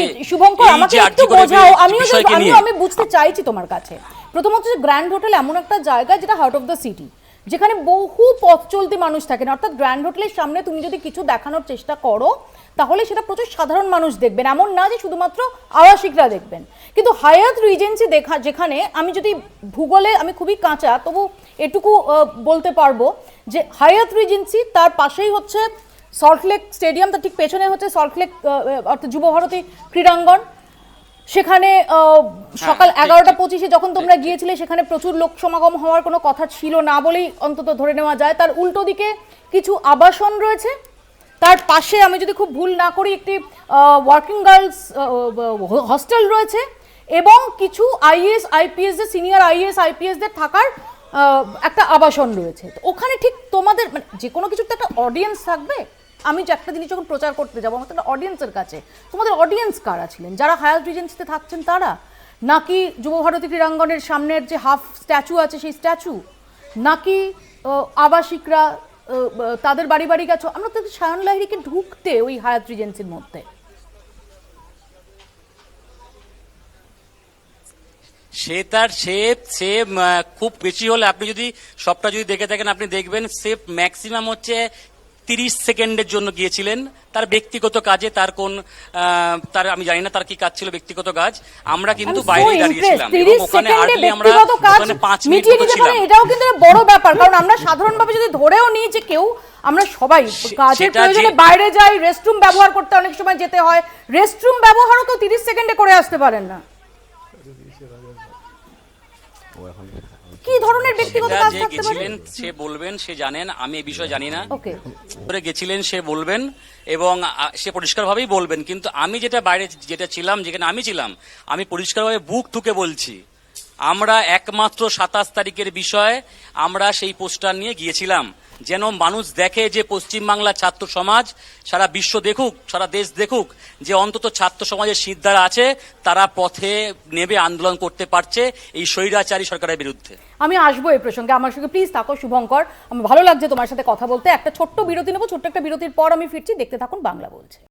বলছি শুভঙ্কর আমাকে একটু বোঝাও আমিও আমিও আমি বুঝতে চাইছি তোমার কাছে। প্রথমত যে গ্র্যান্ড হোটেল এমন একটা জায়গা যেটা হার্ট অফ দ্য সিটি যেখানে বহু পথ চলতি মানুষ থাকেন। অর্থাৎ গ্র্যান্ড হোটেলের সামনে তুমি যদি কিছু দেখানোর চেষ্টা করো তাহলে সেটা প্রচুর সাধারণ মানুষ দেখবেন। এমন না যে শুধুমাত্র আবাসিকরা দেখবেন। কিন্তু হায়াত রিজেন্সি দেখা যেখানে আমি যদি ভূগোলে আমি খুবই কাঁচা তবু এটুকু বলতে পারব যে হায়াত রিজেন্সি তার পাশেই হচ্ছে সল্টলেক স্টেডিয়াম তার ঠিক পেছনে হচ্ছে সল্টলেক অর্থাৎ যুবভারতী ক্রীড়াঙ্গন। সেখানে সকাল হ্যাঁ, এগারোটা পঁচিশে যখন তোমরা গিয়েছিলে সেখানে প্রচুর লোক সমাগম হওয়ার কোনো কথা ছিল না বলেই অন্তত ধরে নেওয়া যায়। তার উল্টো দিকে কিছু আবাসন রয়েছে। তার পাশে আমি যদি খুব ভুল না করি একটি ওয়ার্কিং গার্লস হস্টেল রয়েছে এবং কিছু আইএস আইপিএস দের সিনিয়র আইএস আইপিএস দের থাকার একটা আবাসন রয়েছে। তো ওখানে ঠিক তোমাদের মানে যে কোনো কিছুর তো একটা অডিয়েন্স থাকবে। আমি যে একটা জিনিস যখন প্রচার করতে যাব, আমার একটা অডিয়েন্সের কাছে। তোমাদের অডিয়েন্স কারা ছিলেন? যারা হায়াত রিজেন্সিতে থাকছেন তারা? নাকি যুবভারতী ক্রীড়াঙ্গনের সামনের যে হাফ স্ট্যাচু আছে, সেই স্ট্যাচু নাকি আবাসিকরা তাদের বাড়ি বাড়ি গেছো? আমরা তো সায়ন লাহিড়িকে ঢুকতে ওই হায়াত রিজেন্সির মধ্যে। সে তার, সে সে খুব বেশি হলে আপনি যদি, সবটা যদি দেখে থাকেন, আপনি দেখবেন সে ম্যাক্সিমাম হচ্ছে তিরিশ সেকেন্ডের জন্য গিয়েছিলেন। তার ব্যক্তিগত কাজে তার কোন তার আমি জানি না তার কি কাজ ছিল ব্যক্তিগত কাজ। আমরা কিন্তু বাইরে দাঁড়িয়েছিলাম এবং ওখানে আমরা ওখানে পাঁচ মিনিট মিটিয়ে মতো নিতে ছিলাম এটাও কিন্তু বড় ব্যাপার কারণ আমরা সাধারণভাবে যদি ধরেও নিই যে কেউ আমরা সবাই কাজের প্রয়োজনে বাইরে যাই রেস্টরুম ব্যবহার করতে অনেক সময় যেতে হয় রেস্টরুম ব্যবহারও কেউ তিরিশ সেকেন্ডে করে আসতে পারেন না। কি ধরনের ব্যক্তিগত সেটা কাজ যে থাকতে পারে? গেছিলেন সে বলবেন সে জানেন আমি এই বিষয়ে জানি না। ওকে। করে গেছিলেন সে বলবেন এবং আ- সে পরিষ্কারভাবেই বলবেন কিন্তু আমি যেটা বাইরে যেটা ছিলাম যেখানে আমি ছিলাম আমি পরিষ্কারভাবে বুক থুকে বলছি। আমরা একমাত্র সাতাশ তারিখের বিষয়ে আমরা সেই পোস্টার নিয়ে গিয়েছিলাম। যেন মানুষ দেখে যে পশ্চিমবাংলার ছাত্র সমাজ সারা বিশ্ব দেখুক, সারা দেশ দেখুক, যে অন্তত ছাত্র সমাজের সিদ্ধারা আছে, তারা পথে নেবে আন্দোলন করতে পারছে এই স্বৈরাচারী সরকারের বিরুদ্ধে। আমি আসব এই প্রসঙ্গে। আমার সঙ্গে প্লিজ থাকো, শুভঙ্কর। আমার ভালো লাগছে তোমার সাথে কথা বলতে। একটা ছোট্ট বিরতি নেব, ছোট্ট একটা বিরতির পর আমি ফিরছি। দেখতে থাকুন বাংলা বলছে।